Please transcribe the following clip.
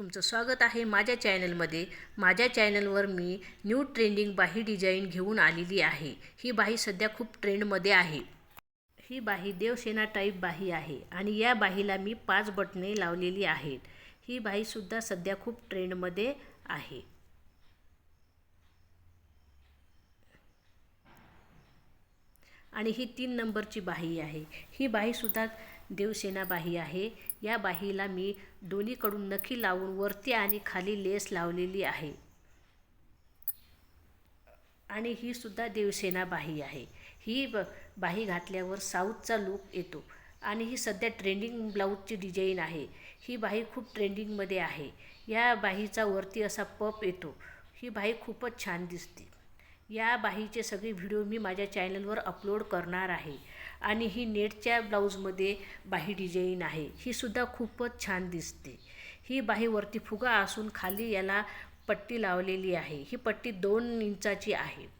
तुमचं स्वागत आहे माझ्या चॅनलमध्ये. माझ्या चॅनलवर मी न्यू ट्रेंडिंग बाही डिझाईन घेऊन आलेली आहे. ही बाही सध्या खूप ट्रेंडमध्ये आहे. ही बाही देवसेना टाईप बाही आहे आणि या बाहीला मी पाच बटणे लावलेली आहेत. ही बाहीसुद्धा सध्या खूप ट्रेंडमध्ये आहे. आणि ही तीन नंबरची बाही आहे. ही बाहीसुद्धा देवसेना बाही आहे. या बाहीला मी दोन्हीकडून नखी लावून वरती आणि खाली लेस लावलेली आहे. आणि ही सुद्धा देवसेना बाही आहे. ही ब बाही घातल्यावर साऊथचा लूक येतो. आणि ही सध्या ट्रेंडिंग ब्लाऊजची डिझाईन आहे. ही बाही खूप ट्रेंडिंगमध्ये आहे. या बाहीचा वरती असा पप येतो. ही बाही खूपच छान दिसते. या बाहीचे सगळे व्हिडिओ मी माझ्या चॅनलवर अपलोड करणार आहे. आणि ही नेटच्या ब्लाऊजमध्ये बाही डिझाईन आहे. ही सुद्धा खूपच छान दिसते. ही बाही वरती फुगा असून खाली याला पट्टी लावलेली आहे. ही पट्टी दोन इंचाची आहे.